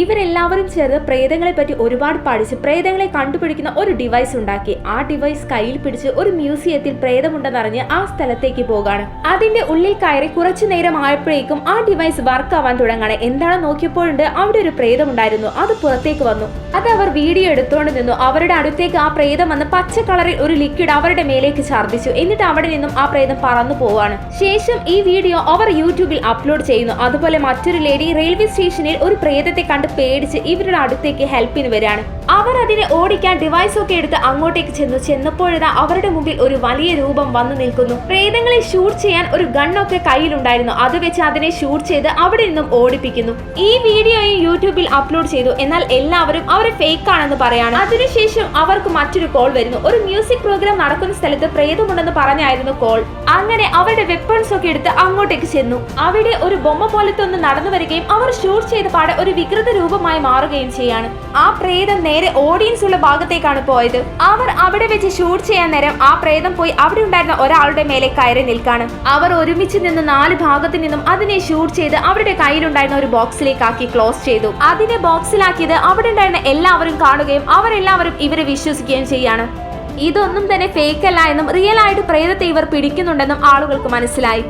ഇവരെല്ലാവരും ചേർന്ന് പ്രേതങ്ങളെ പറ്റി ഒരുപാട് പഠിച്ച് പ്രേതങ്ങളെ കണ്ടുപിടിക്കുന്ന ഒരു ഡിവൈസ് ഉണ്ടാക്കി. ആ ഡിവൈസ് കയ്യിൽ പിടിച്ച് ഒരു മ്യൂസിയത്തിൽ പ്രേതമുണ്ടെന്നറിഞ്ഞ് ആ സ്ഥലത്തേക്ക് പോകാണ്. അതിന്റെ ഉള്ളിൽ കയറി കുറച്ചു നേരം ആയപ്പോഴേക്കും ആ ഡിവൈസ് വർക്ക് ആവാൻ തുടങ്ങാണ്. എന്താണ് നോക്കിയപ്പോഴുണ്ട് അവിടെ ഒരു പ്രേതമുണ്ടായിരുന്നു. അത് പുറത്തേക്ക് വന്നു. അത് അവർ വീഡിയോ എടുത്തുകൊണ്ട് നിന്നു. അവരുടെ അടുത്തേക്ക് ആ പ്രേതം വന്ന് പച്ച കളറിൽ ഒരു ലിക്വിഡ് അവരുടെ മേലേക്ക് ഛർദ്ദിച്ചു. എന്നിട്ട് അവിടെ നിന്നും ആ പ്രേതം പറന്നു പോവാണ് ശേഷം ഈ വീഡിയോ അവർ യൂട്യൂബിൽ അപ്ലോഡ് ചെയ്യുന്നു. അതുപോലെ മറ്റൊരു ലേഡി റെയിൽവേ സ്റ്റേഷനിൽ ഒരു പ്രേതത്തെ കണ്ട് പേടിച്ച് ഇവരുടെ അടുത്തേക്ക് ഹെൽപ്പിന് വരാണ് അവർ അതിനെ ഓടിക്കാൻ ഡിവൈസ് ഒക്കെ എടുത്ത് അങ്ങോട്ടേക്ക് ചെന്നു. ചെന്നപ്പോഴിതാ അവരുടെ മുമ്പിൽ ഒരു വലിയ രൂപം വന്നു നിൽക്കുന്നു. പ്രേതങ്ങളെ ഷൂട്ട് ചെയ്യാൻ ഒരു ഗണ്ണൊക്കെ കയ്യിലുണ്ടായിരുന്നു. അത് വെച്ച് അതിനെ ഷൂട്ട് ചെയ്ത് അവിടെ നിന്നും ഓടിപ്പിക്കുന്നു. ഈ വീഡിയോയും യൂട്യൂബിൽ അപ്ലോഡ് ചെയ്തു. എന്നാൽ എല്ലാവരും അവരെ ഫേക്ക് ആണെന്ന് പറയാണ്. അതിനുശേഷം അവർക്ക് മറ്റൊരു കോൾ വരുന്നു. ഒരു മ്യൂസിക് പ്രോഗ്രാം നടക്കുന്ന സ്ഥലത്ത് പ്രേതമുണ്ടെന്ന് പറഞ്ഞായിരുന്നു കോൾ അങ്ങനെ അവരുടെ വെപ്പൺസ് ഒക്കെ എടുത്ത് അങ്ങോട്ടേക്ക് ചെന്നു. അവിടെ ഒരു ബൊമ്മ പോലത്തെ ഒന്ന് നടന്നു വരികയും അവർ ഷൂട്ട് ചെയ്ത പാടെ ഒരു വികൃത രൂപമായി മാറുകയും ചെയ്യാണ്. ആ പ്രേതം നേരെ ഓഡിയൻസ് ഉള്ള ഭാഗത്തേക്കാണ് പോയത്. അവർ അവിടെ വെച്ച് ഷൂട്ട് ചെയ്യാൻ നേരം ആ പ്രേതം പോയി അവിടെ ഉണ്ടായിരുന്ന ഒരാളുടെ മേലെ കയറി നിൽക്കാണ്. അവർ ഒരുമിച്ച് നിന്ന് നാല് ഭാഗത്ത് നിന്നും അതിനെ ഷൂട്ട് ചെയ്ത് അവരുടെ കയ്യിലുണ്ടായിരുന്ന ഒരു ബോക്സിലേക്ക് ആക്കി ക്ലോസ് ചെയ്തു. അതിനെ ബോക്സിലാക്കിയത് അവിടെ ഉണ്ടായിരുന്ന എല്ലാവരും കാണുകയും അവരെല്ലാവരും ഇവരെ വിശ്വസിക്കുകയും ചെയ്യാണ്. ഇതൊന്നും തന്നെ ഫേക്ക് അല്ല എന്നും റിയൽ ആയിട്ട് പ്രേതത്തെ ഇവർ പിടിക്കുന്നുണ്ടെന്നും ആളുകൾക്ക് മനസ്സിലായി.